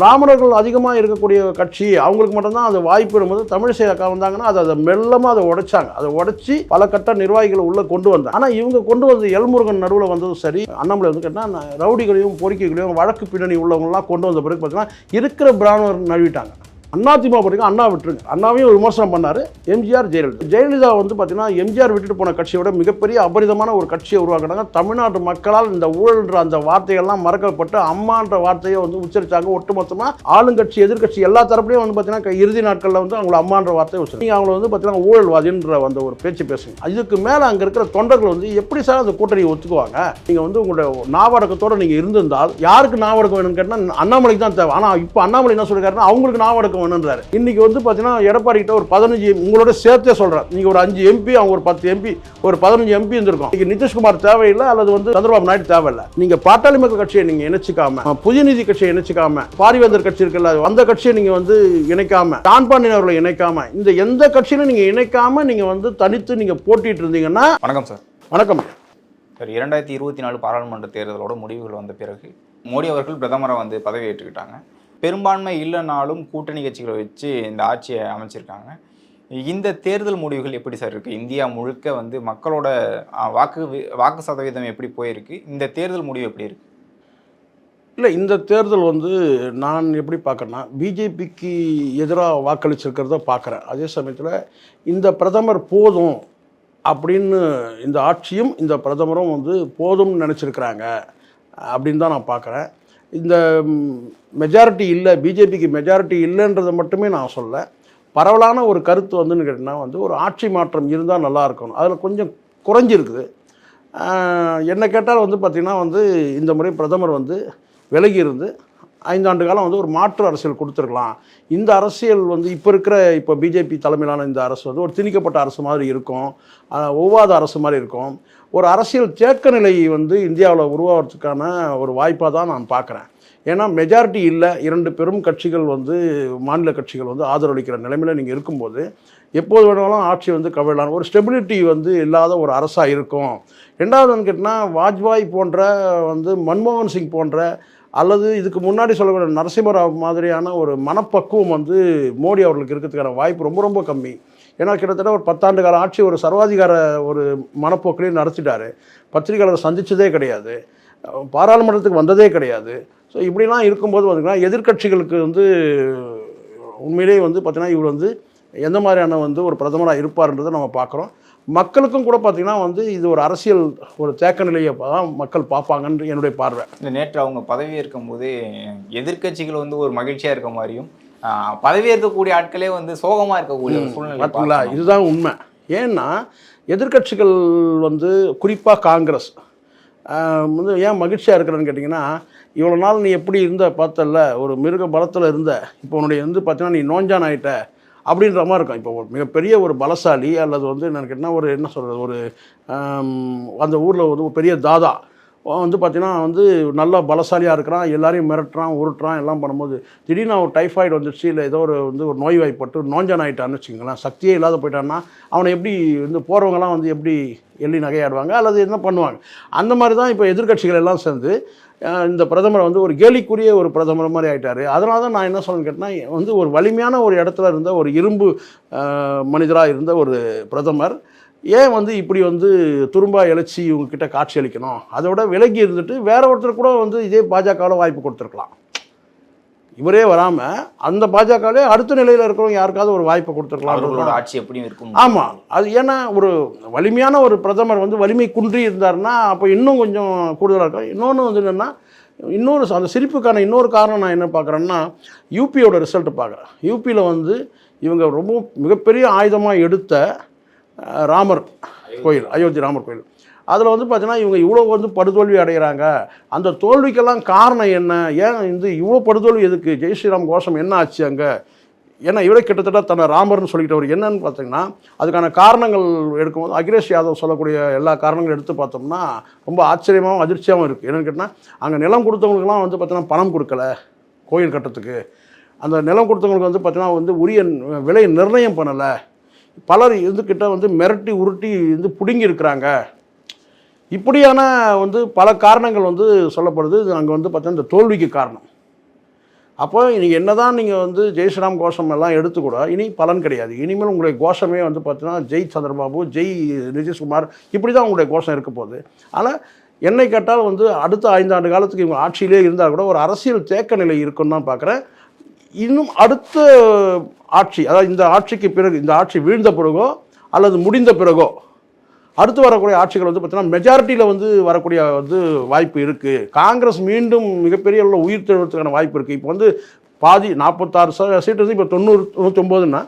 பிராமணர்கள் அதிகமாக இருக்கக்கூடிய கட்சி அவங்களுக்கு மட்டும்தான் அது வாய்ப்பு இருந்தது தமிழிசை அக்கா வந்தாங்கன்னா அதை அதை மெல்லமாக அதை உடைச்சாங்க. அதை உடைச்சி பல கட்ட நிர்வாகிகளை உள்ளே கொண்டு வந்தாங்க. ஆனால் இவங்க கொண்டு வந்து எல்முருகன் நடுவில் வந்ததும் சரி அண்ணாமலை வந்து கேட்டால் ரவுடிகளையும் பொறிக்கைகளையும் வழக்கு பின்னணி உள்ளவங்களாம் கொண்டு வந்த பிறகு பார்த்தீங்கன்னா இருக்கிற பிராமணர் நழுவிட்டாங்க. அதிமுக வரைக்கும் அண்ணா விட்டுருங்க. அண்ணாவையும் விமர்சனம் பண்ணார் எம்ஜிஆர் ஜெயலலிதா. ஜெயலலிதா வந்து பார்த்தீங்கன்னா எம்ஜிஆர் விட்டுட்டு போன கட்சியை விட மிகப்பெரிய அபரிதமான ஒரு கட்சியை உருவாக்குனாங்க. தமிழ்நாட்டு மக்களால் இந்த ஊழல்ன்ற அந்த வார்த்தைகள்லாம் மறக்கப்பட்டு அம்மான்ற வார்த்தையை வந்து உச்சரித்தாங்க ஒட்டுமொத்தமாக ஆளுங்கட்சி எதிர்க்கட்சி எல்லா தரப்புலையும் வந்து பார்த்தீங்கன்னா இறுதி நாட்களில் வந்து அவங்கள அம்மான்ற வார்த்தையை உச்சரி நீங்கள் அவங்கள வந்து பார்த்தீங்கன்னா ஊழல்வாதின்ற அந்த ஒரு பேச்சு பேசுங்க. இதுக்கு மேலே அங்கே இருக்கிற தொண்டர்கள் வந்து எப்படி சார் அந்த கூட்டணியை ஒத்துக்குவாங்க? நீங்கள் வந்து உங்களோட நாவடக்கத்தோடு நீங்கள் இருந்திருந்தால் யாருக்கு நாவடக்கம் வேணும்னு கேட்டால் அண்ணாமலைக்கு தான் தேவை. ஆனால் இப்போ அண்ணாமலை என்ன சொல்லியிருக்காருன்னா அவங்களுக்கு நாவடக்கம் வேணுன்றாரு இன்னைக்கு வந்து பார்த்தீங்கன்னா எடப்பாடி கிட்ட ஒரு பதினஞ்சு உங்களோட சேர்த்தே சொல்கிறேன் நீங்கள் ஒரு அஞ்சு எம்பி அவங்க ஒரு பத்து எம்பி ஒரு பதினஞ்சு எம்பி இருந்திருக்கும். இன்னைக்கு நிதிஷ்குமார் தேவையில்லை அல்லது வந்து சந்திரபாபு நாயுடு தேவையில்லை. நீங்கள் பாட்டாளி மக்கள் கட்சியை நீங்கள் இணைச்சிக்காம புதிய நீதி கட்சியை இணைச்சிக்காம பாரிவேந்தர் கட்சி இருக்குல்ல அந்த கட்சியை நீங்கள் வந்து இணைக்காம டான் பாண்டியன் அவர்களை இணைக்காம இந்த எந்த கட்சியிலும் நீங்கள் இணைக்காம நீங்கள் வந்து தனித்து நீங்கள் போட்டிட்டு இருந்தீங்கன்னா வணக்கம் சார். வணக்கம். சார் இரண்டாயிரத்தி இருபத்தி நாலு பாராளுமன்ற தேர்தலோட முடிவுகள் வந்த பிறகு மோடி அவர்கள் பிரதமரை வந்து பதவி ஏற்றுக்கிட்டாங்க பெரும்பான்மை இல்லைனாலும் கூட்டணி கட்சிகளை வச்சு இந்த ஆட்சியை அமைச்சிருக்காங்க. இந்த தேர்தல் முடிவுகள் எப்படி சார் இருக்குது இந்தியா முழுக்க வந்து மக்களோட வாக்கு வாக்கு சதவீதம் எப்படி போயிருக்கு? இந்த தேர்தல் முடிவு எப்படி இருக்கு? இல்லை இந்த தேர்தல் வந்து நான் எப்படி பார்க்குறேன்னா பிஜேபிக்கு எதிராக வாக்களிச்சிருக்கிறத பார்க்குறேன் அதே சமயத்தில் இந்த பிரதமர் போதும் அப்படின்னு இந்த ஆட்சியும் இந்த பிரதமரும் வந்து போதும்னு நினச்சிருக்கிறாங்க அப்படின்னு தான் நான் பார்க்குறேன் இந்த மெஜாரிட்டி இல்லை பிஜேபிக்கு மெஜாரிட்டி இல்லைன்றதை மட்டுமே நான் சொல்ல. பரவலான ஒரு கருத்து வந்துன்னு கேட்டிங்கன்னா வந்து ஒரு ஆட்சி மாற்றம் இருந்தால் நல்லா இருக்கணும். அதில் கொஞ்சம் குறைஞ்சிருக்குது. என்னை கேட்டால் வந்து பார்த்திங்கன்னா வந்து இந்த முறை பிரதமர் வந்து விலகி இருந்து ஐந்தாண்டு காலம் வந்து ஒரு மாற்று அரசியல் கொடுத்துருக்கலாம். இந்த அரசியல் வந்து இப்போ இருக்கிற இப்போ பிஜேபி தலைமையிலான இந்த அரசு வந்து ஒரு திணிக்கப்பட்ட அரசு மாதிரி இருக்கும். ஒவ்வாத அரசு மாதிரி இருக்கும். ஒரு அரசியல் தேக்க நிலை வந்து இந்தியாவில் உருவாகிறதுக்கான ஒரு வாய்ப்பாக தான் நான் பார்க்குறேன் ஏன்னா மெஜாரிட்டி இல்லை இரண்டு பெரும் கட்சிகள் வந்து மாநில கட்சிகள் வந்து ஆதரவளிக்கிற நிலைமையில் நீங்கள் இருக்கும்போது எப்போது வேணாலும் ஆட்சி வந்து கவிழலாம். ஒரு ஸ்டெபிலிட்டி வந்து இல்லாத ஒரு அரசாக இருக்கும். ரெண்டாவது கேட்டால் வாஜ்பாய் போன்ற வந்து மன்மோகன் சிங் போன்ற அல்லது இதுக்கு முன்னாடி சொல்லக்கூடிய நரசிம்மராவ் மாதிரியான ஒரு மனப்பக்குவம் வந்து மோடி அவர்களுக்கு இருக்கிறதுக்கான வாய்ப்பு ரொம்ப ரொம்ப கம்மி. ஏன்னா கிட்டத்தட்ட ஒரு பத்தாண்டு கால ஆட்சி ஒரு சர்வாதிகார ஒரு மனப்போக்கிலையும் நடத்திட்டாரு. பத்திரிகையாளர் சந்தித்ததே கிடையாது. பாராளுமன்றத்துக்கு வந்ததே கிடையாது. ஸோ இப்படிலாம் இருக்கும்போது பார்த்திங்கன்னா எதிர்க்கட்சிகளுக்கு வந்து உண்மையிலேயே வந்து பார்த்தீங்கன்னா இவர் வந்து எந்த மாதிரியான வந்து ஒரு பிரதமராக இருப்பார்ன்றதை நம்ம பார்க்குறோம். மக்களுக்கும் கூட பார்த்தீங்கன்னா வந்து இது ஒரு அரசியல் ஒரு தேக்க நிலையை தான் மக்கள் பார்ப்பாங்கன்னு என்னுடைய பார்வை. இந்த நேற்று அவங்க பதவி இருக்கும்போது எதிர்கட்சிகள் எதிர்க்கட்சிகள் வந்து ஒரு மகிழ்ச்சியாக இருக்க மாதிரியும் ஆ, பதவி ஏற்கக்கூடிய ஆட்களே வந்து சோகமா இருக்கக்கூடிய சூழ்நிலை. இதுதான் உண்மை. ஏன்னா எதிர்க்கட்சிகள் வந்து குறிப்பாக காங்கிரஸ் வந்து ஏன் மகிழ்ச்சியாக இருக்கிறேன்னு கேட்டிங்கன்னா இவ்வளோ நாள் நீ எப்படி இருந்த பார்த்தல்ல ஒரு மிருக பலத்தில் இருந்த இப்போ உன்னுடைய வந்து பார்த்தீங்கன்னா நீ நோஞ்சான் ஆயிட்ட அப்படின்ற மாதிரி இருக்கும். இப்போ ஒரு மிகப்பெரிய ஒரு பலசாலி அல்லது வந்து என்னன்னு கேட்டிங்கன்னா ஒரு என்ன சொல்கிறது ஒரு அந்த ஊரில் வந்து ஒரு பெரிய தாதா வந்து பார்த்தீங்கன்னா வந்து நல்லா பலசாலியாக இருக்கிறான் எல்லாரையும் மிரட்டுறான் உருட்டுறான் எல்லாம் பண்ணும்போது திடீர்னு அவன் டைஃபாய்டு வந்துடுச்சு இல்லை ஏதோ ஒரு வந்து ஒரு நோய் வாய்ப்பட்டு நோஞ்சான் ஆகிட்டான்னு வச்சுக்கோங்களேன். சக்தியே இல்லாத போயிட்டான்னா அவனை எப்படி வந்து போகிறவங்கலாம் வந்து எப்படி எள்ளி நகையாடுவாங்க அல்லது என்ன பண்ணுவாங்க? அந்த மாதிரி தான் இப்போ எதிர்க்கட்சிகள் எல்லாம் சேர்ந்து இந்த பிரதமர் வந்து ஒரு கேலிக்குரிய ஒரு பிரதமர் மாதிரி ஆகிட்டார் அதனால தான் நான் என்ன சொல்லணும்னு கேட்டால் வந்து ஒரு வலிமையான ஒரு இடத்துல இருந்த ஒரு இரும்பு மனிதராக இருந்த ஒரு பிரதமர் ஏன் வந்து இப்படி வந்து துரும்பா இழைச்சி இவங்கக்கிட்ட காட்சி அளிக்கணும்? அதோட விலகி இருந்துட்டு வேற ஒருத்தர் கூட வந்து இதே பாஜகவில் வாய்ப்பு கொடுத்துருக்கலாம். இவரே வராமல் அந்த பாஜகவிலே அடுத்த நிலையில் இருக்கிறவங்க யாருக்காவது ஒரு வாய்ப்பை அவர்களோட கொடுத்துருக்கலாம் ஆட்சி எப்படியும் இருக்கும் ஆமாம் அது ஏன்னா ஒரு வலிமையான ஒரு பிரதமர் வந்து வலிமை குன்றி இருந்தாருன்னா அப்போ இன்னும் கொஞ்சம் கூடுதலாக இருக்கும் இன்னொன்று வந்து என்னென்னா இன்னொரு அந்த சிரிப்புக்கான இன்னொரு காரணம் நான் என்ன பார்க்குறேன்னா யூபியோட ரிசல்ட் பார்க்குறேன் யூபியில் வந்து இவங்க ரொம்ப மிகப்பெரிய ஆயுதமாக எடுத்த ராமர் கோயில் அயோத்தி ராமர் கோயில். அதில் வந்து பார்த்தீங்கன்னா இவங்க இவ்வளோ வந்து படுதோல்வி அடைகிறாங்க அந்த தோல்விக்கெல்லாம் காரணம் என்ன? ஏன் இந்த இவ்வளோ படுதோல்வி எதுக்கு? ஜெய் ஸ்ரீராம் கோஷம் என்ன ஆச்சு அங்கே? ஏன்னா இவரே கிட்டத்தட்ட தன்னை ராமர்னு சொல்லிக்கிட்டவர் என்னன்னு பார்த்தீங்கன்னா அதுக்கான காரணங்கள் எடுக்கும்போது அகிலேஷ் யாதவ் சொல்லக்கூடிய எல்லா காரணங்களும் எடுத்து பார்த்தோம்னா ரொம்ப ஆச்சரியமாகவும் அதிர்ச்சியாகவும் இருக்குது என்னென்னு கேட்டால் அங்கே நிலம் கொடுத்தவங்களுக்குலாம் வந்து பார்த்தீங்கன்னா பணம் கொடுக்கல கோயில் கட்டத்துக்கு. அந்த நிலம் கொடுத்தவங்களுக்கு வந்து பார்த்தீங்கன்னா வந்து உரிய விலை நிர்ணயம் பண்ணலை. பலர் இதுக்கிட்ட வந்து மிரட்டி உருட்டி வந்து பிடுங்கி இருக்கிறாங்க இப்படியான வந்து பல காரணங்கள் வந்து சொல்லப்படுது. அங்கே வந்து பார்த்தீங்கன்னா இந்த தோல்விக்கு காரணம். அப்போ நீங்கள் என்னதான் நீங்கள் வந்து ஜெய் ஸ்ரீராம் கோஷம் எல்லாம் எடுத்துக்கூட இனி பலன் கிடையாது. இனிமேல் உங்களுடைய கோஷமே வந்து பார்த்தீங்கன்னா ஜெய் சந்திரபாபு ஜெய் நிதிஷ்குமார் இப்படி தான் உங்களுடைய கோஷம் இருக்க போகுது. ஆனால் என்னை கேட்டால் வந்து அடுத்த ஐந்தாண்டு காலத்துக்கு இவங்க ஆட்சியிலே இருந்தால் கூட ஒரு அரசியல் தேக்க நிலை இருக்குன்னு தான் பார்க்குறேன். இன்னும் அடுத்த ஆட்சி அதாவது இந்த ஆட்சிக்கு பிறகு இந்த ஆட்சி வீழ்ந்த பிறகோ அல்லது முடிந்த பிறகோ அடுத்து வரக்கூடிய ஆட்சிகள் வந்து பார்த்தீங்கன்னா மெஜாரிட்டியில் வந்து வரக்கூடிய வந்து வாய்ப்பு இருக்குது காங்கிரஸ் மீண்டும் மிகப்பெரிய அளவில் உயிர் தெழுவதுக்கான வாய்ப்பு இருக்குது இப்போ வந்து பாதி நாற்பத்தாறு ச சீட்டு வந்து இப்போ தொண்ணூறு தொண்ணூத்தொம்போதுன்னா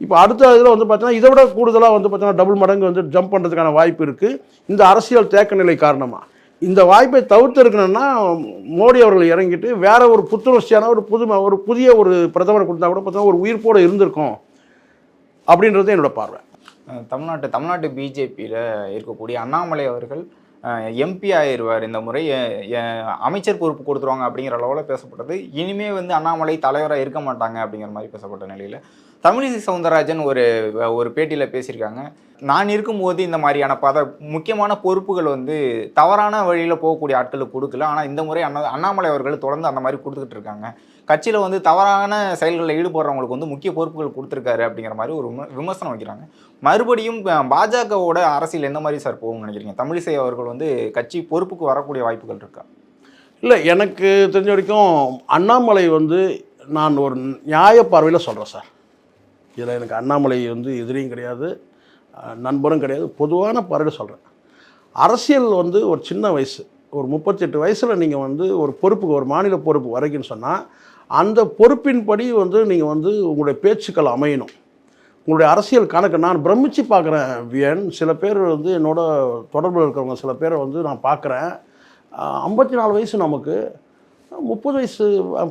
இப்போ அடுத்த இதில் வந்து பார்த்தீங்கன்னா இதை விட கூடுதலாக வந்து பார்த்தீங்கன்னா டபுள் மடங்கு வந்து ஜம்ப் பண்ணுறதுக்கான வாய்ப்பு இருக்குது இந்த அரசியல் தேக்க நிலை காரணமாக இந்த வாய்ப்பை தவிர்த்து இருக்கணும்னா மோடி அவர்கள் இறங்கிட்டு வேற ஒரு புத்துணர்ச்சியான ஒரு புதுமை ஒரு புதிய ஒரு பிரதமரை கொடுத்தா கூட பார்த்தீங்கன்னா ஒரு உயிர்ப்போடு இருந்திருக்கும். அப்படின்றது என்னோட பார்வை. தமிழ்நாட்டு தமிழ்நாட்டு பிஜேபியில் இருக்கக்கூடிய அண்ணாமலை அவர்கள் எம்பி ஆயிடுவார் இந்த முறை. அமைச்சர் பொறுப்பு கொடுத்துருவாங்க அப்படிங்கிற அளவில் பேசப்பட்டது. இனிமே வந்து அண்ணாமலை தலைவராக இருக்க மாட்டாங்க அப்படிங்கிற மாதிரி பேசப்பட்ட நிலையில் தமிழிசை சவுந்தரராஜன் ஒரு ஒரு பேட்டியில் பேசியிருக்காங்க. நான் இருக்கும்போது இந்த மாதிரியான பத முக்கியமான பொறுப்புகள் வந்து தவறான வழியில் போகக்கூடிய ஆட்களுக்கு கொடுக்கல. ஆனால் இந்த முறை அண்ணா அண்ணாமலை அவர்கள் தொடர்ந்து அந்த மாதிரி கொடுத்துக்கிட்டு இருக்காங்க. கட்சியில் வந்து தவறான செயல்களில் ஈடுபடுறவங்களுக்கு வந்து முக்கிய பொறுப்புகள் கொடுத்துருக்காரு அப்படிங்கிற மாதிரி ஒரு விமர்சனம் வைக்கிறாங்க. மறுபடியும் பாஜகவோட அரசியல் எந்த மாதிரி சார் போகும்னு நினைக்கிறீங்க? தமிழிசை அவர்கள் வந்து கட்சி பொறுப்புக்கு வரக்கூடிய வாய்ப்புகள் இருக்கா? இல்லை எனக்கு தெரிஞ்ச வரைக்கும் அண்ணாமலை வந்து நான் ஒரு நியாய பார்வையில் சொல்கிறேன் சார். இதில் எனக்கு அண்ணாமலை வந்து எதிரியும் கிடையாது நண்பரும் கிடையாது பொதுவான பார்வையில் சொல்கிறேன் அரசியல் வந்து ஒரு சின்ன வயசு ஒரு முப்பத்தெட்டு வயசில் நீங்கள் வந்து ஒரு பொறுப்புக்கு ஒரு மாநில பொறுப்பு வரைக்கும்னு சொன்னால் அந்த பொறுப்பின்படி வந்து நீங்கள் வந்து உங்களுடைய பேச்சுக்கள் அமையணும். உங்களுடைய அரசியல் கணக்கு நான் பிரமிச்சு பார்க்குறேன் வியன். சில பேர் வந்து என்னோட தொடர்பில் இருக்கிறவங்க சில பேரை வந்து நான் பார்க்குறேன். ஐம்பத்தி நாலு வயசு நமக்கு. முப்பது வயசு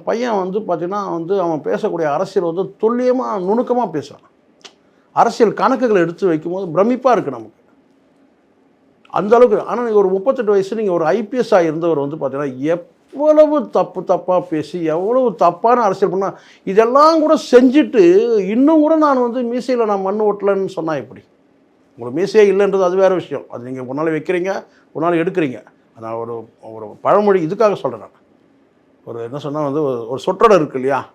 பையன் வந்து பார்த்திங்கன்னா வந்து அவன் பேசக்கூடிய அரசியல் வந்து துல்லியமாக நுணுக்கமாக பேசுகிறான் அரசியல் கணக்குகளை எடுத்து வைக்கும்போது பிரமிப்பாக இருக்குது நமக்கு. அந்த அளவுக்கு ஆனால் நீங்கள் ஒரு முப்பத்தெட்டு வயசு நீங்கள் ஒரு ஐபிஎஸ்ஸாக இருந்தவர் வந்து பார்த்தீங்கன்னா எவ்வளவு தப்பு தப்பாக பேசி எவ்வளவு தப்பான அரசியல் பண்ணால் இதெல்லாம் கூட செஞ்சுட்டு இன்னும் கூட நான் வந்து மீசையில் நான் மண் ஓட்டலன்னு சொன்னால் எப்படி? உங்களுக்கு மீசையே இல்லைன்றது அது வேறு விஷயம். அது நீங்கள் ஒரு நாள் வைக்கிறீங்க ஒரு நாள் எடுக்கிறீங்க நான் ஒரு ஒரு பழமொழி இதுக்காக சொல்கிறேன் நான். ஒரு என்ன சொன்னால் வந்து ஒரு- சொற்றொடர் இருக்கு இல்லையா?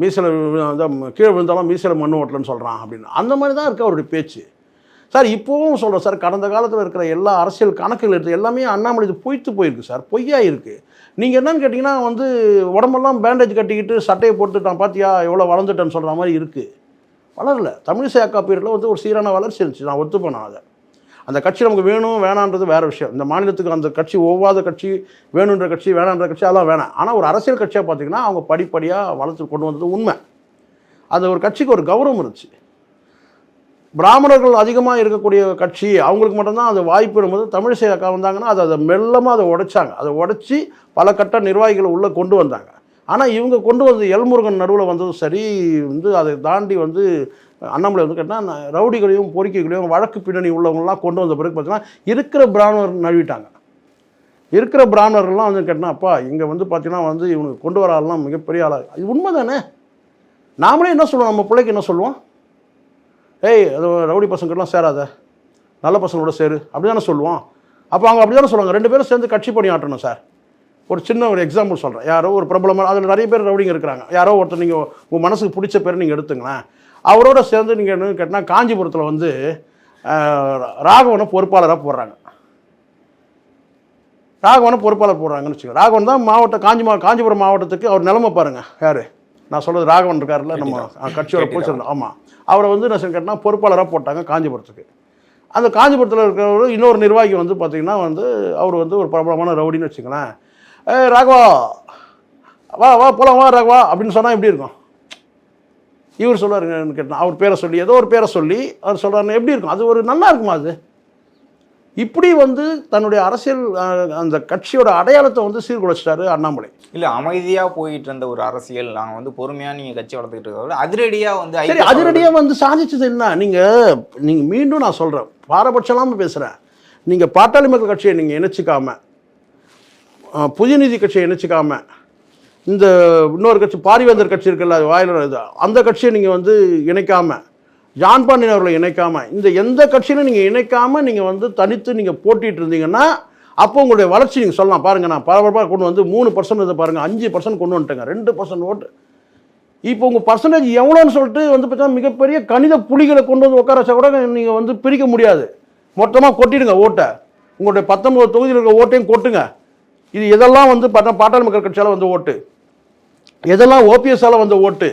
மீசையில் கீழே விழுந்தாலும் மீசையில் மண் ஓட்டலன்னு சொல்கிறான் அப்படின்னு. அந்த மாதிரி தான் இருக்குது அவருடைய பேச்சு. சார் இப்போவும் சொல்கிறேன் சார் கடந்த காலத்தில் இருக்கிற எல்லா அரசியல் கணக்குகள் எடுத்து எல்லாமே அண்ணாமலை பொய்த்து போயிருக்கு சார். பொய்யா இருக்குது நீங்கள் என்னன்னு கேட்டிங்கன்னா வந்து உடம்பெல்லாம் பேண்டேஜ் கட்டிக்கிட்டு சட்டையை போட்டுட்டான் பார்த்தியா எவ்வளோ வளர்ந்துட்டேன்னு சொல்கிற மாதிரி இருக்குது வளரல. தமிழிசை அக்கா பீரியடில் வந்து ஒரு சீரான வளர்ச்சி இருந்துச்சு. நான் ஒத்துப்பேன் நான் அதை. அந்த கட்சி நமக்கு வேணும் வேணான்றது வேறு விஷயம். இந்த மாநிலத்துக்கு அந்த கட்சி ஒவ்வாத கட்சி வேணுன்ற கட்சி வேணான்ற கட்சி அதெல்லாம் வேணாம். ஆனால் ஒரு அரசியல் கட்சியாக பார்த்தீங்கன்னா அவங்க படிப்படியாக வளர்த்து கொண்டு வந்தது உண்மை. அந்த ஒரு கட்சிக்கு ஒரு கௌரவம் இருந்துச்சு. பிராமணர்கள் அதிகமாக இருக்கக்கூடிய கட்சி அவங்களுக்கு மட்டும்தான் அது வாய்ப்பு இருக்கும்போது தமிழிசை அக்கா வந்தாங்கன்னா அதை அதை மெல்லமாக அதை உடைச்சாங்க. அதை உடைச்சி பல கட்ட நிர்வாகிகளை உள்ளே கொண்டு வந்தாங்க. ஆனால் இவங்க கொண்டு வந்து எல்முருகன் நடுவில் வந்ததும் சரி வந்து அதை தாண்டி வந்து அண்ணாமலை வந்து கேட்டால் ரவுடிகளையும் பொறிக்கைகளையும் வழக்கு பின்னணி உள்ளவங்களாம் கொண்டு வந்த பிறகு பார்த்தீங்கன்னா இருக்கிற பிராமணர் நழுவிட்டாங்க. இருக்கிற பிராமணர்கள்லாம் வந்து கேட்டால் அப்பா இங்கே வந்து பார்த்தீங்கன்னா வந்து இவங்க கொண்டு வர ஆள்லாம் மிகப்பெரிய ஆளாக இது உண்மை தானே நாமளே என்ன சொல்லுவோம்? நம்ம பிள்ளைக்கு என்ன சொல்லுவோம்? ஏய் அது ரவுடி பசங்கள்லாம் சேராத. நல்ல பசங்களோட சேரு. அப்படி தானே சொல்லுவோம் அப்போ அவங்க அப்படி தானே சொல்லுவாங்க. ரெண்டு பேரும் சேர்ந்து கட்சி பணி ஆட்டணும் சார். ஒரு சின்ன ஒரு எக்ஸாம்பிள் சொல்கிறேன் யாரோ ஒரு பிரபலமான அதில் நிறைய பேர் ரவுடிங்க இருக்கிறாங்க. யாரோ ஒருத்தர் நீங்கள் உங்கள் மனசுக்கு பிடிச்ச பேர் நீங்கள் எடுத்துங்களேன். அவரோட சேர்ந்து நீங்கள் என்ன கேட்டால் காஞ்சிபுரத்தில் வந்து ராகவனை பொறுப்பாளராக போடுறாங்க. ராகவனை பொறுப்பாளர் போடுறாங்கன்னு வச்சுக்கோங்க. ராகவன் தான் மாவட்ட காஞ்சி மா காஞ்சிபுரம் மாவட்டத்துக்கு அவர் நிலைமை பாருங்க. யார்? நான் சொல்றது ராகவன் இருக்காருல்ல நம்ம கட்சியோட பொதுச்செயலாளர் ஆமாம் அவரை வந்து என்ன கேட்டால் பொறுப்பாளராக போட்டாங்க காஞ்சிபுரத்துக்கு. அந்த காஞ்சிபுரத்தில் இருக்கிறவர் இன்னொரு நிர்வாகி வந்து பார்த்தீங்கன்னா வந்து அவர் வந்து ஒரு பிரபலமான ரவுடின்னு வச்சுங்களேன் ஏ ராகவா வா வா போலாம் வா ராகவா அப்படின்னு சொன்னால் எப்படி இருக்கும்? இவர் சொல்லுவாருங்கன்னு கேட்டால் அவர் பேரை சொல்லி ஏதோ ஒரு பேரை சொல்லி அவர் சொல்கிறாருன்னு எப்படி இருக்கும்? அது ஒரு நல்லா இருக்குமா அது? இப்படி வந்து தன்னுடைய அரசியல் அந்த கட்சியோட அடையாளத்தை வந்து சீர்குலைச்சிட்டாரு அண்ணாமலை. இல்ல அமைதியா போயிட்டு இருந்த ஒரு அரசியல் நாங்க வந்து பொறுமையா நீங்க கட்சி வளர்த்துக்கிட்டு இருக்கிறத அதிரடியா வந்து சரி அதிரடியாக வந்து சாதிச்சது என்ன நீங்கள் நீங்கள் மீண்டும் நான் சொல்கிறேன் பாரபட்சம்லாமல் பேசுகிறேன் நீங்கள் பாட்டாளி மக்கள் கட்சியை நீங்கள் இணைச்சிக்காம புதிய நீதி கட்சியை இணைச்சிக்காம இந்த இன்னொரு கட்சி பாரிவேந்தர் கட்சி இருக்குல்ல அது வாயில இது அந்த கட்சியை நீங்கள் வந்து இணைக்காம ஜான் பாண்டியன் அவர்களை இணைக்காமல் இந்த எந்த கட்சியிலும் நீங்கள் இணைக்காமல் நீங்கள் வந்து தனித்து நீங்கள் போட்டிட்டு இருந்தீங்கன்னா அப்போ உங்களுடைய வளர்ச்சி நீங்கள் சொல்லலாம். பாருங்கள் நான் பரபரப்பாக கொண்டு வந்து மூணு பர்சன்ட் இதை பாருங்கள் அஞ்சு பர்சன்ட் கொண்டு வந்துட்டேங்க. ரெண்டு பர்சன்ட் ஓட்டு. இப்போ உங்கள் பர்சன்டேஜ் எவ்வளோன்னு சொல்லிட்டு வந்து பார்த்தீங்கன்னா மிகப்பெரிய கணித புலிகளை கொண்டு வந்து உட்கார வச்சா கூட நீங்கள் வந்து பிரிக்க முடியாது. மொத்தமாக கொட்டிடுங்க ஓட்டை. உங்களுடைய பத்தொன்பது தொகுதியில் இருக்க ஓட்டையும் கொட்டுங்க. இது எதெல்லாம் வந்து பார்த்தா பாட்டாளி மக்கள் கட்சியால் வந்து ஓட்டு. எதெல்லாம் ஓபிஎஸ்ஸால் வந்த ஓட்டு.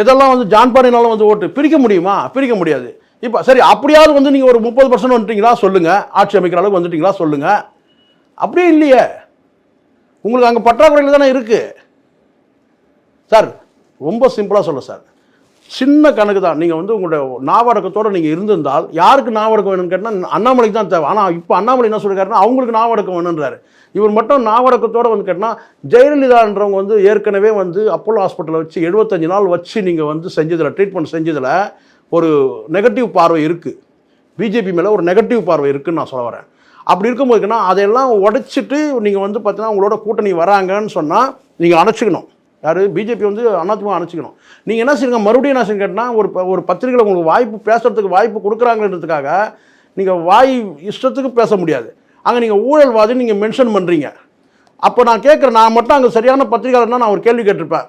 எதெல்லாம் வந்து ஜான் பாரினால வந்து ஓட்டு பிரிக்க முடியுமா? பிரிக்க முடியாது. இப்போ சரி அப்படியாவது வந்து நீங்கள் ஒரு முப்பது பர்சன்ட் வந்துட்டீங்களா? சொல்லுங்கள் ஆட்சி அமைக்கிற அளவுக்கு வந்துட்டீங்களா? சொல்லுங்கள் அப்படியே இல்லையே. உங்களுக்கு அங்கே பற்றாக்குறையில் தானே இருக்குது சார் ரொம்ப சிம்பிளாக சொல்ல சார். சின்ன கணக்கு தான். நீங்கள் வந்து உங்களுடைய நாவடக்கத்தோடு நீங்கள் இருந்திருந்தால் யாருக்கு நாவடக்கம் வேணும்னு கேட்டால் அண்ணாமலைக்கு தான் தேவை. ஆனால் இப்போ அண்ணாமலை என்ன சொல்லியிருக்காருன்னா அவங்களுக்கு நாவடக்கம் வேணுன்றாரு இவர் மட்டும் நாவடக்கத்தோடு வந்து கேட்டால் ஜெயலலிதான்றவங்க வந்து ஏற்கனவே வந்து அப்போலோ ஹாஸ்பிட்டலில் வச்சு எழுபத்தஞ்சு நாள் வச்சு நீங்கள் வந்து செஞ்சதில் ட்ரீட்மெண்ட் செஞ்சதில் ஒரு நெகட்டிவ் பார்வை இருக்குது பிஜேபி மேலே ஒரு நெகட்டிவ் பார்வை இருக்குதுன்னு நான் சொல்ல வரேன். அப்படி இருக்கும்போதுன்னா அதையெல்லாம் உடைச்சிட்டு நீங்கள் வந்து பார்த்தீங்கன்னா உங்களோட கூட்டணி வராங்கன்னு சொன்னால் நீங்கள் அணைச்சிக்கணும். யார்? பிஜேபி வந்து அதிமுக அணைச்சிக்கணும். நீங்கள் என்ன செய்யுங்க மறுபடியும் என்ன செய்யுங்க கேட்டால் ஒரு ஒரு பத்திரிகையில் உங்களுக்கு வாய்ப்பு பேசுகிறதுக்கு வாய்ப்பு கொடுக்குறாங்கன்றதுக்காக நீங்கள் வாய் இஷ்டத்துக்கு பேச முடியாது. அங்கே நீங்கள் ஊழல்வாதின்னு நீங்கள் மென்ஷன் பண்ணுறீங்க அப்போ நான் கேட்குறேன் நான் மட்டும் அங்கே சரியான பத்திரிகையாளர்னா நான் ஒரு கேள்வி கேட்டிருப்பேன்.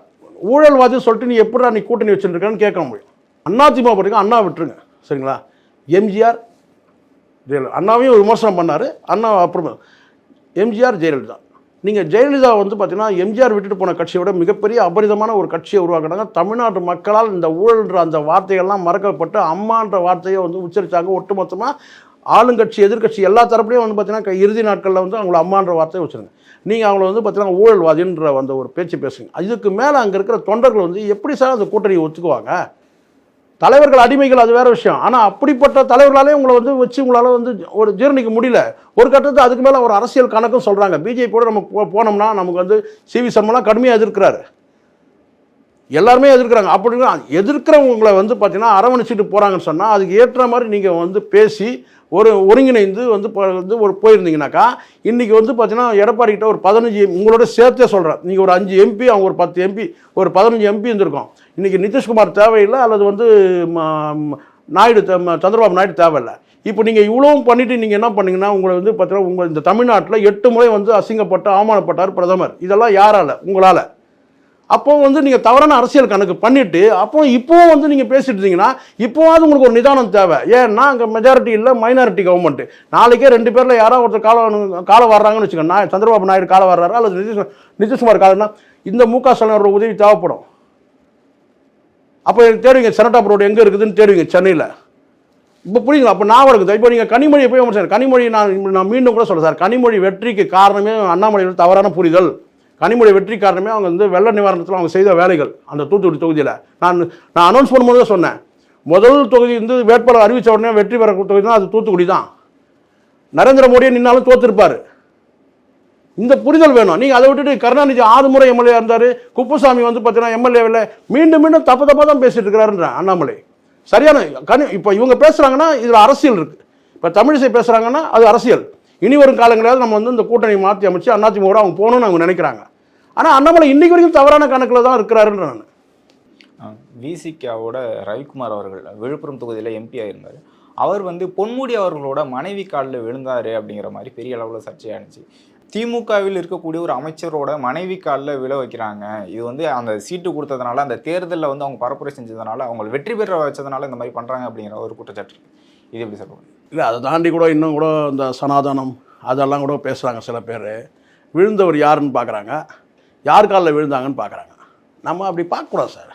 ஊழல்வாதி சொல்லிட்டு நீ எப்படிடா நீ கூட்டணி வச்சுருக்கேன்னு கேட்க முடியும் அதிமுக படிக்கும் அண்ணா விட்டுருங்க. சரிங்களா? எம்ஜிஆர் ஜெயலலிதா. அண்ணாவையும் விமர்சனம் பண்ணார். அண்ணா அப்புறம் எம்ஜிஆர் ஜெயலலிதா. நீங்கள் ஜெயலலிதா வந்து பார்த்தீங்கன்னா எம்ஜிஆர் விட்டுட்டு போன கட்சியை விட மிகப்பெரிய அபரிதமான ஒரு கட்சியை உருவாக்குனாங்க. தமிழ்நாட்டு மக்களால் இந்த ஊழல்ன்ற அந்த வார்த்தைகள்லாம் மறக்கப்பட்டு அம்மான்ற வார்த்தையை வந்து உச்சரித்தாங்க ஒட்டுமொத்தமாக ஆளுங்கட்சி எதிர்கட்சி எல்லா தரப்புலையும் வந்து பார்த்தீங்கன்னா இறுதி நாட்களில் வந்து அவங்கள அம்மான்ற வார்த்தையை வச்சுருங்க. நீங்கள் அவங்கள வந்து பார்த்தீங்கன்னா ஊழல்வாதின்ற அந்த ஒரு பேச்சு பேசுங்க இதுக்கு மேலே அங்கே இருக்கிற தொண்டர்கள் வந்து எப்படி சார் அந்த கூட்டணியை ஒத்துக்குவாங்க? தலைவர்கள் அடிமைகள் அது வேறு விஷயம். ஆனால் அப்படிப்பட்ட தலைவர்களாலே உங்களை வந்து வச்சு உங்களால் வந்து ஒரு ஜீரணிக்க முடியல. ஒரு கட்டத்தில் அதுக்கு மேலே ஒரு அரசியல் கணக்கும் சொல்கிறாங்க பிஜேபியோடு நம்ம போ- போனோம்னா நமக்கு வந்து சிவி சர்மாலாம் கடுமையாக எதிர்க்கிறாரு. எல்லாருமே எதிர்க்கிறாங்க. அப்படின்னா எதிர்க்கிறவங்களை வந்து பார்த்தீங்கன்னா அரவணைச்சிட்டு போகிறாங்கன்னு சொன்னால் அதுக்கு ஏற்ற மாதிரி நீங்கள் வந்து பேசி ஒரு ஒருங்கிணைந்து வந்து வந்து ஒரு போயிருந்தீங்கனாக்கா இன்றைக்கி வந்து பார்த்தீங்கன்னா எடப்பாடி கிட்ட ஒரு பதினஞ்சு உங்களோட சேர்த்தே சொல்கிறேன் நீங்கள் ஒரு அஞ்சு எம்பி அவங்க ஒரு பத்து எம்பி ஒரு பதினஞ்சு எம்பி இருந்திருக்கோம். இன்றைக்கி நிதிஷ்குமார் தேவையில்லை அல்லது வந்து நாயுடு சந்திரபாபு நாயுடு தேவையில்லை. இப்போ நீங்கள் இவ்வளவும் பண்ணிவிட்டு நீங்கள் என்ன பண்ணீங்கன்னா உங்களை வந்து பார்த்தீங்கன்னா உங்கள் இந்த தமிழ்நாட்டில் எட்டு முறை வந்து அசிங்கப்பட்டு அவமானப்பட்டார் பிரதமர். இதெல்லாம் யாரால? உங்களால். அப்போ வந்து நீங்கள் தவறான அரசியல் கணக்கு பண்ணிட்டு அப்போ இப்போவும் வந்து நீங்கள் பேசிட்டு இருந்தீங்கன்னா இப்போவாது உங்களுக்கு ஒரு நிதானம் தேவை. ஏன்னா அங்கே மெஜாரிட்டி இல்லை மைனாரிட்டி கவர்மெண்ட் நாளைக்கே ரெண்டு பேரில் யாரோ ஒருத்தர் காலம் காலம் வர்றாங்கன்னு வச்சுக்கோங்க. நான் சந்திரபாபு நாயுடு காலம் வர்றாரு அல்லது நிதிஷ் நிதிஷ்குமார் காலம்னா இந்த மு க ஸ்டாலினோட உதவி தேவைப்படும். அப்போ எனக்கு தேடுவீங்க செனட்டாப் ரோடு எங்கே இருக்குதுன்னு தேடுவீங்க சென்னையில். இப்போ புரியுங்களா அப்போ நான் இருக்குது இப்போ நீங்கள் கனிமொழியை போய் சார் கனிமொழி நான் நான் மீண்டும் கூட சொல்கிறேன் சார். கனிமொழி வெற்றிக்கு காரணமே அண்ணாமலையோட தவறான புரிதல். கனிமொழி வெற்றி காரணமே அவங்க வந்து வெள்ள நிவாரணத்தில் அவங்க செய்த வேலைகள். அந்த தூத்துக்குடி தொகுதியில். நான் நான் அனௌன்ஸ் பண்ணும்போது தான் சொன்னேன். முதல் தொகுதி வந்து வேட்பாளர் அறிவித்த உடனே வெற்றி பெற தொகுதி தான் அது தூத்துக்குடி தான். நரேந்திர மோடியை நின்னாலும் தோத்திருப்பார். இந்த புரிதல் வேணும். நீங்கள் அதை விட்டுட்டு கருணாநிதி ஆறு முறை எம்எல்ஏ இருந்தார் குப்புசாமி வந்து பார்த்தீங்கன்னா எம்எல்ஏவில் மீண்டும் மீண்டும் தப்பு தப்பாக தான் பேசிட்டு இருக்கிறாருன்ற அண்ணாமலை. சரியான கனி இப்போ இவங்க பேசுகிறாங்கன்னா இதில் அரசியல் இருக்குது இப்போ தமிழிசை பேசுகிறாங்கன்னா அது அரசியல். இனி வரும் காலங்களாவது நம்ம வந்து இந்த கூட்டணி மாற்றி அமைச்சு அதிமுக அவங்க போகணும்னு அவங்க நினைக்கிறாங்க. ஆனால் அண்ணாமலை இன்னைக்கு வரைக்கும் தவறான கணக்கில் தான் இருக்கிறாருன்ற நான். விசிகாவோட ரவிக்குமார் அவர்கள் விழுப்புரம் தொகுதியில் எம்பி ஆயிருந்தார். அவர் வந்து பொன்முடி அவர்களோட மனைவி காலில் விழுந்தார் அப்படிங்கிற மாதிரி பெரிய அளவில் சர்ச்சையானுச்சு திமுகவில் இருக்கக்கூடிய ஒரு அமைச்சரோட மனைவி காலில் விழ வைக்கிறாங்க. இது வந்து அந்த சீட்டு கொடுத்ததுனால அந்த தேர்தலில் வந்து அவங்க பரப்புரை செஞ்சதுனால அவங்க வெற்றி பெற வச்சதுனால இந்த மாதிரி பண்ணுறாங்க அப்படிங்கிற ஒரு குற்றச்சாட்டு இது எப்படி சொல்லுவாங்க இல்லை அதை தாண்டி கூட இன்னும் கூட இந்த சனாதனம் அதெல்லாம் கூட பேசுகிறாங்க சில பேர். விழுந்தவர் யாருன்னு பார்க்குறாங்க யார் காலில் விழுந்தாங்கன்னு பார்க்குறாங்க நம்ம அப்படி பார்க்கக்கூடாது சார்.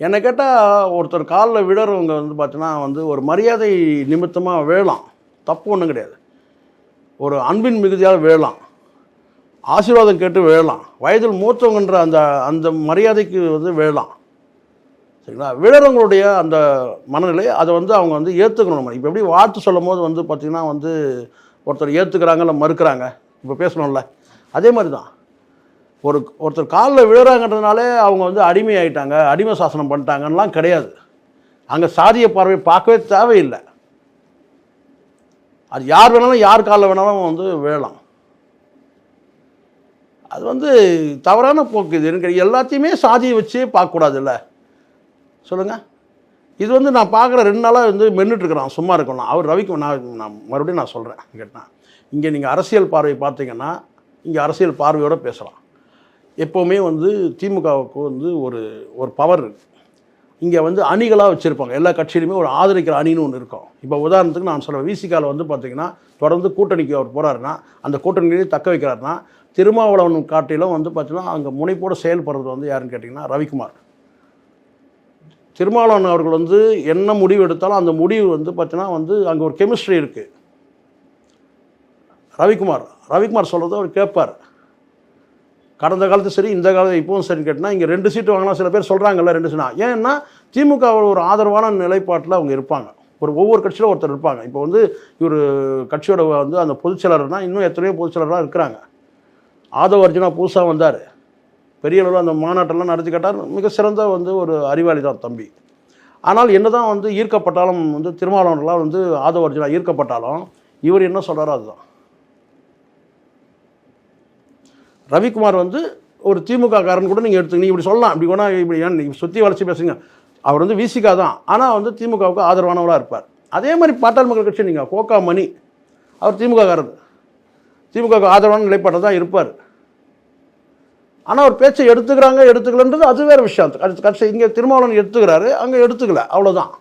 என்னை கேட்டால் ஒருத்தர் காலில் விழறவங்க வந்து பார்த்தீங்கன்னா வந்து ஒரு மரியாதை நிமித்தமாக விழலாம் தப்பு ஒன்றும் கிடையாது. ஒரு அன்பின் மிகுதியால் விழலாம் ஆசீர்வாதம் கேட்டு விழலாம் வயதில் மூத்தவங்கன்ற அந்த அந்த மரியாதைக்கு வந்து விழலாம் சரிங்களா? விழறவங்களுடைய அந்த மனநிலை அதை வந்து அவங்க வந்து ஏற்றுக்கணும் நம்ம. இப்போ எப்படி வாழ்த்து சொல்லும் போது வந்து பார்த்திங்கன்னா வந்து ஒருத்தர் ஏற்றுக்கிறாங்க இல்லை மறுக்கிறாங்க. இப்போ பேசணும்ல. அதே மாதிரி தான் ஒரு ஒருத்தர் காலில் விழுறாங்கன்றதுனாலே அவங்க வந்து அடிமை ஆகிட்டாங்க அடிமை சாசனம் பண்ணிட்டாங்கன்னெலாம் கிடையாது. அங்கே சாதிய பார்வை பார்க்கவே தேவையில்லை. அது யார் வேணாலும் யார் காலில் வேணாலும் வந்து விழலாம். அது வந்து தவறான போக்கு இது. எனக்கு எல்லாத்தையுமே சாதியை வச்சே பார்க்கக்கூடாதுல்ல. சொல்லுங்கள் இது வந்து நான் பார்க்குற ரெண்டு நாளாக வந்து மென்னுட்டுருக்குறான் சும்மா இருக்கலாம் அவர் ரவிக்கு நான் நான் மறுபடியும் நான் சொல்கிறேன் கேட்டால் இங்கே நீங்கள் அரசியல் பார்வை பார்த்தீங்கன்னா இங்கே அரசியல் பார்வையோடு பேசலாம். எப்போவுமே வந்து திமுகவுக்கு வந்து ஒரு ஒரு பவர் இங்கே வந்து அணிகளாக வச்சுருப்பாங்க. எல்லா கட்சியிலுமே ஒரு ஆதரிக்கிற அணின்னு ஒன்று இருக்கும். இப்போ உதாரணத்துக்கு நான் சொல்கிறேன் விசிகாவில் வந்து பார்த்தீங்கன்னா தொடர்ந்து கூட்டணிக்கு அவர் போகிறாருன்னா அந்த கூட்டணியிலேயே தக்க வைக்கிறாருன்னா திருமாவளவன் காட்டிலும் வந்து பார்த்திங்கன்னா அங்கே முனைப்போடு செயல்படுறது வந்து யாருன்னு கேட்டிங்கன்னா ரவிக்குமார். திருமாவளவன் அவர்கள் வந்து என்ன முடிவு எடுத்தாலும் அந்த முடிவு வந்து பார்த்தீங்கன்னா வந்து அங்கே ஒரு கெமிஸ்ட்ரி இருக்குது ரவிக்குமார் ரவிக்குமார் சொல்கிறத அவர் கேட்பார். கடந்த காலத்து சரி இந்த காலத்து இப்போவும் சரி கேட்டினா இங்கே ரெண்டு சீட்டு வாங்கலாம் சில பேர் சொல்கிறாங்கல்ல ரெண்டு சீனா ஏன்னா திமுக ஒரு ஆதரவான நிலைப்பாட்டில் அவங்க இருப்பாங்க. ஒரு ஒவ்வொரு கட்சியிலும் ஒருத்தர் இருப்பாங்க. இப்போ வந்து இவர் கட்சியோட வந்து அந்த பொதுச்செயலர்னால் இன்னும் எத்தனையோ பொதுச்செயலர்லாம் இருக்கிறாங்க. ஆதவ அர்ஜுனா புதுசாக வந்தார். பெரிய அளவில் அந்த மாநாட்டெல்லாம் நடத்தி கேட்டார். மிக சிறந்த வந்து ஒரு அறிவாளி தான் தம்பி. ஆனால் என்னதான் வந்து ஈர்க்கப்பட்டாலும் வந்து திருமாவளவன்லாம் வந்து ஆதவ அர்ஜுனா ஈர்க்கப்பட்டாலும் இவர் என்ன சொல்கிறாரோ அதுதான். ரவிக்குமார் வந்து ஒரு திமுக காரன் கூட நீங்கள் எடுத்து நீங்கள் இப்படி சொல்லலாம் இப்படி வேணால் இப்படி ஏன் நீங்கள் சுற்றி வளர்ச்சி பேசுங்க. அவர் வந்து விசிகா தான் ஆனால் வந்து திமுகவுக்கு ஆதரவானவராக இருப்பார். அதே மாதிரி பாட்டாள் மக்கள் கட்சி நீங்கள் கோகா மணி அவர் திமுக காரர் திமுகவுக்கு ஆதரவான நிலைப்பாட்டில் தான் இருப்பார். ஆனால் அவர் பேச்சை எடுத்துக்கிறாங்க எடுத்துக்கலன்றது அது வேறு விஷயம். அது கட்சி இங்கே திருமாவளவன் எடுத்துக்கிறாரு அங்கே எடுத்துக்கல அவ்வளோதான்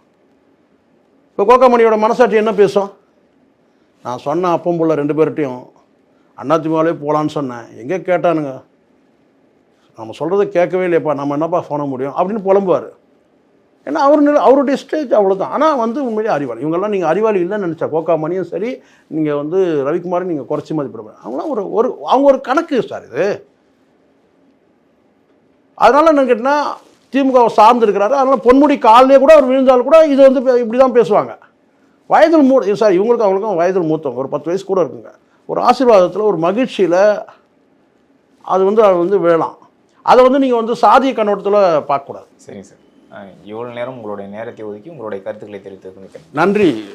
இப்போ கோக்காமணியோட மனசாட்சி என்ன பேசும்? நான் சொன்ன அப்பம் புள்ள ரெண்டு பேர்கிட்டையும் அதிமுகவிலே போகலான்னு சொன்னேன். எங்கே கேட்டானுங்க? நம்ம சொல்கிறத கேட்கவே இல்லையப்பா. நம்ம என்னப்பா சொன்ன முடியும்? அப்படின்னு புலம்புவார். ஏன்னா அவர் நிலை அவருடைய ஸ்டேஜ் அவ்வளோதான் ஆனால் வந்து உண்மையிலேயே அறிவாளி. இவங்கெல்லாம் நீங்கள் அறிவாளி இல்லைன்னு நினச்சா கோகாமணியும் சரி நீங்கள் வந்து ரவிக்குமாரும் நீங்கள் குறைச்சி மதிப்பிடுவேன் அவங்களாம் ஒரு ஒரு அவங்க ஒரு கணக்கு சார் இது. அதனால் என்ன கேட்டால் திமுகவை சார்ந்து இருக்கிறாரு அதனால் பொன்முடி காலிலே கூட அவர் விழுந்தாலும் கூட இது வந்து இப்ப- இப்படி தான் பேசுவாங்க. வயதில் மூ சார் இவங்களுக்கு அவங்களுக்கும் வயதில் மூத்தவங்க. ஒரு பத்து வயசு கூட இருக்குங்க. ஒரு ஆசீர்வாதத்தில் ஒரு மகிழ்ச்சியில் அது வந்து அது வந்து வேளாம் அதை வந்து நீங்கள் வந்து சாதிய கண்ணோட்டத்தில் பார்க்கக்கூடாது. சரிங்க சார். அஹ் இவ்வளவு நேரம் உங்களுடைய நேரத்தை ஒதுக்கி உங்களுடைய கருத்துக்களை நன்றி. நன்றி.